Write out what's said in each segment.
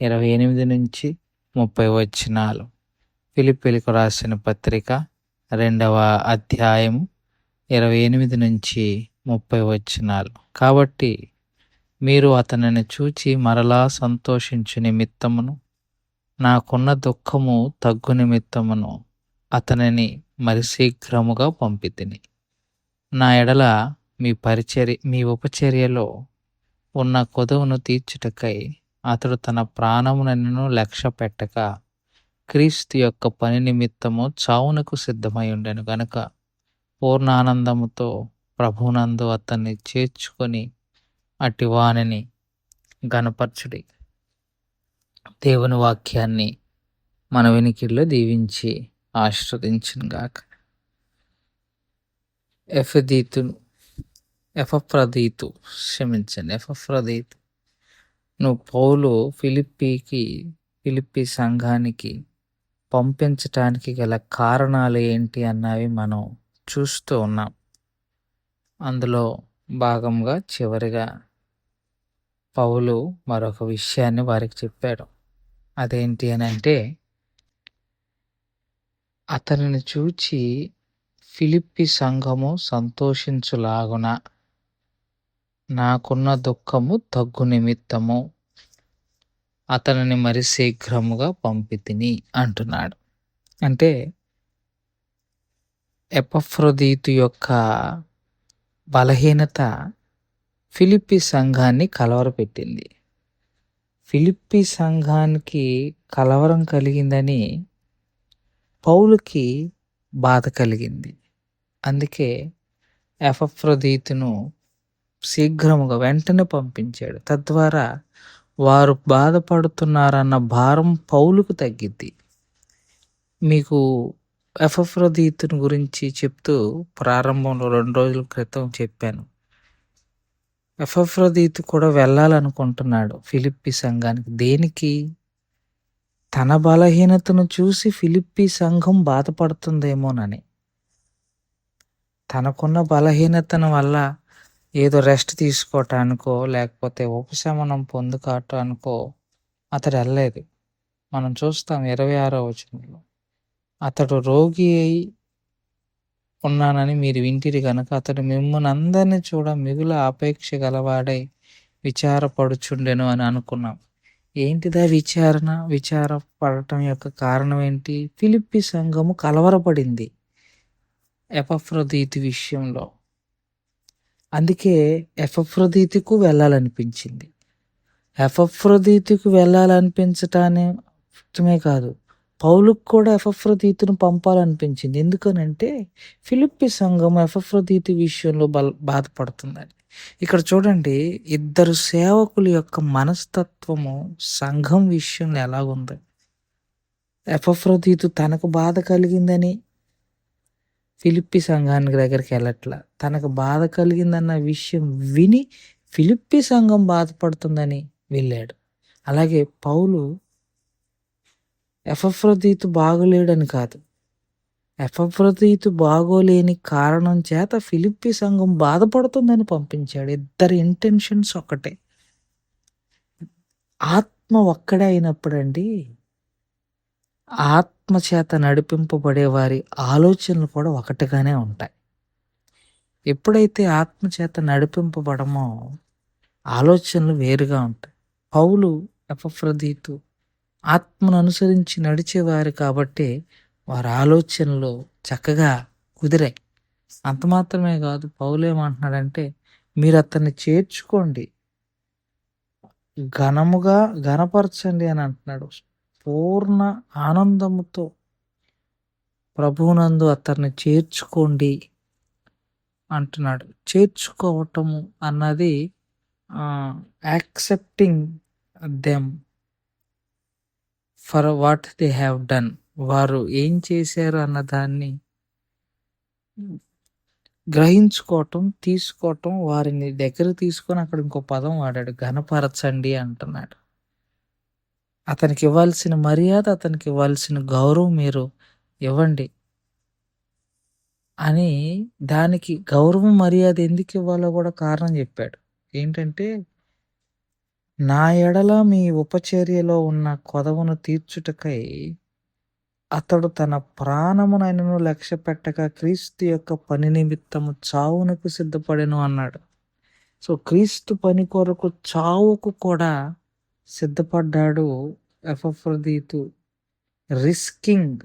ఇరవై ఎనిమిది నుంచి ముప్పై వచ్చినాలు ఫిలిప్పీలకు రాసిన పత్రిక రెండవ అధ్యాయము ఇరవై ఎనిమిది నుంచి ముప్పై వచ్చినాలు కాబట్టి మీరు అతనిని చూచి మరలా సంతోషించు నిమిత్తమును నాకున్న దుఃఖము తగ్గు నిమిత్తమును అతనిని మరి శీఘ్రముగా పంపితిని. నా ఎడల మీ పరిచర్య మీ ఉపచర్యలో ఉన్న కొదవును తీర్చుటకై అతడు తన ప్రాణమునను లక్ష్య పెట్టక క్రీస్తు యొక్క పని నిమిత్తము చావునకు సిద్ధమై ఉండెను గనుక పూర్ణానందముతో ప్రభునందు అతన్ని చేర్చుకొని అట్టి వాణిని గనపరచుడి దేవుని వాక్యాన్ని మన వెనికిల్లో దీవించి ఆశ్రదించుగాక ఎఫదీతు ఎఫప్రదీతు క్షమించండి ఎఫప్రదీతు నువ్వు పౌలు ఫిలిప్పీకి ఫిలిప్పి సంఘానికి పంపించటానికి గల కారణాలు ఏంటి అన్నవి మనం చూస్తూ ఉన్నాం. అందులో భాగంగా చివరిగా పౌలు మరొక విషయాన్ని వారికి చెప్పాడు. అదేంటి అని అంటే అతనిని చూచి ఫిలిప్పి సంఘము సంతోషించులాగున? నాకున్న దుఃఖము తగ్గు నిమిత్తము. అతనిని మరి శీఘ్రముగా పంపితిని అంటున్నాడు. అంటే ఎపఫ్రదీతు యొక్క బలహీనత ఫిలిప్పి సంఘాన్ని కలవరపెట్టింది. ఫిలిప్పి సంఘానికి కలవరం కలిగిందని పౌలుకి బాధ కలిగింది. అందుకే ఎఫఫ్రదీతును శీఘ్రముగా వెంటనే పంపించాడు. తద్వారా వారు బాధపడుతున్నారన్న భారం పౌలుకు తగ్గిద్ది. మీకు ఎఫ్రదీతుని గురించి చెప్తూ ప్రారంభంలో రెండు రోజుల క్రితం చెప్పాను. ఎఫ్రదీతు కూడా వెళ్ళాలనుకుంటున్నాడు. ఫిలిప్పి సంఘానికి దేనికి? తన బలహీనతను చూసి ఫిలిప్పి సంఘం బాధపడుతుందేమోనని. తనకున్న బలహీనతను వల్ల ఏదో రెస్ట్ తీసుకోవటానికో లేకపోతే ఉపశమనం పొందుకోవటానికో అతడు వెళ్ళలేదు. మనం చూస్తాం ఇరవై ఆరో వచనంలో అతడు రోగి అయి ఉన్నానని మీరు వింటిరి కనుక అతడు మిమ్మల్ని అందరినీ చూడ మిగుల ఆపేక్ష గలవాడై విచారపడుచుండెను అని అనుకున్నాం. ఏంటిదా విచారణ? విచారపడటం యొక్క కారణం ఏంటి? ఫిలిప్పి సంఘము కలవరపడింది ఎపఫ్రదీతి విషయంలో. అందుకే ఎఫ్రదీతికు వెళ్ళాలనిపించింది. ఎఫఫ్రదీతికు వెళ్ళాలనిపించటానే కాదు పౌలుకు కూడా ఎఫ్రదీతిని పంపాలనిపించింది. ఎందుకనంటే ఫిలిప్పి సంఘం ఎఫ్రదీతి విషయంలో బల బాధపడుతుందని ఇక్కడ చూడండి ఇద్దరు సేవకుల యొక్క మనస్తత్వము సంఘం విషయంలో ఎలాగుంది ఎఫ్రదీతు తనకు బాధ కలిగిందని ఫిలిప్పి సంఘానికి దగ్గరికి వెళ్ళట్లా. తనకు బాధ కలిగిందన్న విషయం విని ఫిలిప్పి సంఘం బాధపడుతుందని వెళ్ళాడు. అలాగే పౌలు ఎఫఫ్రదీతు బాగోలేడని కాదు. ఎఫఫ్రదీతు బాగోలేని కారణం చేత ఫిలిప్పి సంఘం బాధపడుతుందని పంపించాడు. ఇద్దరి ఇంటెన్షన్స్ ఒకటే ఆత్మ ఒక్కడే అయినప్పుడండి ఆత్మ చేత నడిపింపబడే వారి ఆలోచనలు కూడా ఒకటిగానే ఉంటాయి. ఎప్పుడైతే ఆత్మచేత నడిపింపబడమో ఆలోచనలు వేరుగా ఉంటాయి. పౌలు ఎపఫ్రదీతు ఆత్మను అనుసరించి నడిచేవారు కాబట్టి వారి ఆలోచనలు చక్కగా కుదిరాయి. అంత మాత్రమే కాదు పౌలు ఏమంటున్నాడంటే మీరు అతన్ని చేర్చుకోండి. ఘనముగా ఘనపరచండి అని అంటున్నాడు. పూర్ణ ఆనందముతో ప్రభువునందు అతన్ని చేర్చుకోండి అంటున్నాడు. చేర్చుకోవటము అన్నది accepting them for what they have done వారు ఏం చేశారు అన్న దాన్ని గ్రహించుకోవటం తీసుకోవటం వారిని దగ్గర తీసుకొని అక్కడ ఇంకో పదం వాడాడు. ఘనపరచండి అంటున్నాడు. అతనికి ఇవ్వాల్సిన మర్యాద అతనికి ఇవ్వాల్సిన గౌరవం మీరు ఇవ్వండి అని దానికి గౌరవం మర్యాద ఎందుకు ఇవ్వాలో కూడా కారణం చెప్పాడు. ఏంటంటే నా ఎడల మీ ఉపచర్యలో ఉన్న కొదవను తీర్చుటకై అతడు తన ప్రాణమునైనను లక్ష్య పెట్టక క్రీస్తు యొక్క పని నిమిత్తము చావునకు సిద్ధపడెను అన్నాడు. సో క్రీస్తు పని కొరకు చావుకు కూడా సిద్ధపడ్డాడు ఎఫ్రదీతు రిస్కింగ్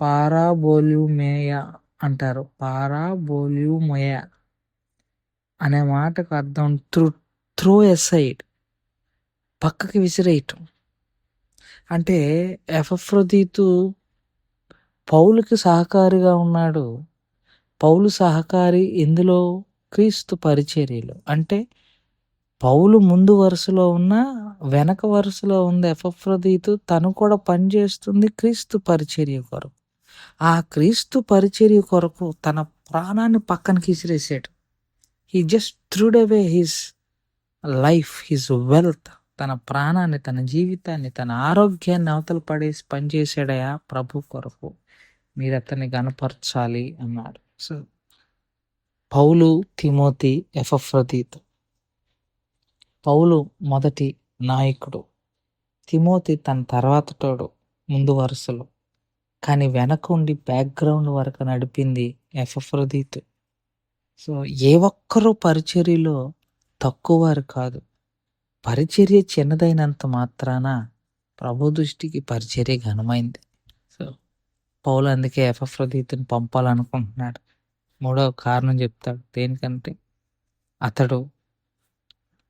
పారాబోల్యూమేయ అంటారు. పారాబోల్యూమయ అనే మాటకు అర్థం త్రూ త్రూ ఎసైడ్ పక్కకి విసిరేయటం. అంటే ఎఫ్రదీతు పౌలుకి సహకారిగా ఉన్నాడు. పౌలు సహకారి ఇందులో క్రీస్తు పరిచర్యలు. అంటే పౌలు ముందు వరుసలో ఉన్న వెనక వరుసలో ఉన్న ఎఫ్రదీతు తను కూడా పనిచేస్తుంది క్రీస్తు పరిచర్య కొరకు. ఆ క్రీస్తు పరిచర్య కొరకు తన ప్రాణాన్ని పక్కనకి విసిరేసాడు he just threw away his life his wealth తన ప్రాణాన్ని తన జీవితాన్ని తన ఆరోగ్యాన్ని అవతల పడేసి పనిచేసాడయా ప్రభు కొరకు. మీరు అతన్ని గనపరచాలి అన్నాడు. సో పౌలు తిమోతి ఎఫ్రదీత్ పౌలు మొదటి నాయకుడు. తిమోతి తన తర్వాతటోడు ముందు వరుసలో. కానీ వెనక ఉండి బ్యాక్గ్రౌండ్ వరకు నడిపింది ఎఫ్రదీత్ సో ఏ ఒక్కరూ పరిచర్యలో తక్కువ వారు కాదు. పరిచర్య చిన్నదైనంత మాత్రాన ప్రభు దృష్టికి పరిచర్య ఘనమైంది. సో పౌలు అందుకే ఎఫ్రదీతుని పంపాలనుకుంటున్నాడు. మూడవ కారణం చెప్తాడు. దేనికంటే అతడు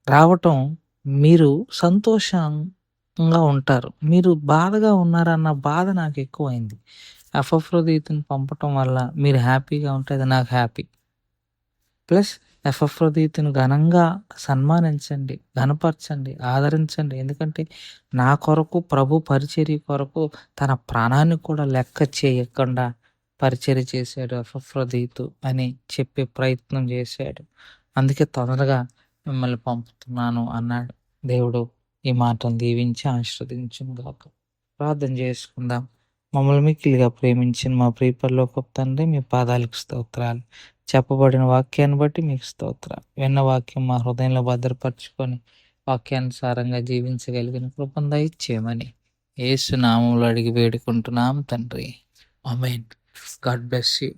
రావటం మీరు సంతోషంగా ఉంటారు. మీరు బాధగా ఉన్నారన్న బాధ నాకు ఎక్కువైంది. ఎఫ్రదీతుని పంపటం వల్ల మీరు హ్యాపీగా ఉంటే అది నాకు హ్యాపీ. ప్లస్ ఎఫ్రదీతుని ఘనంగా సన్మానించండి ఘనపరచండి ఆదరించండి. ఎందుకంటే నా కొరకు ప్రభు పరిచర్య కొరకు తన ప్రాణాన్ని కూడా లెక్క చేయకుండా పరిచర్య చేశాడు ఎఫ్రదీతు అని చెప్పే ప్రయత్నం చేశాడు. అందుకే తొందరగా మిమ్మల్ని పంపుతున్నాను అన్నాడు. దేవుడు ఈ మాటను దీవించి ఆశీర్వదించును గాక. ప్రార్థన చేసుకుందాం. మమ్మల్ని మిక్కిలిగా ప్రేమించిన మా ప్రియపరలోకి తండ్రి మీ పాదాలకు స్తోత్రాలు. చెప్పబడిన వాక్యాన్ని బట్టి మీకు స్తోత్రాలు. విన్న వాక్యం మా హృదయంలో భద్రపరచుకొని వాక్యానుసారంగా జీవించగలిగిన కృపను దయచేయమని ఏసు నామంలో అడిగి వేడుకుంటున్నాం తండ్రి. Amen God bless you.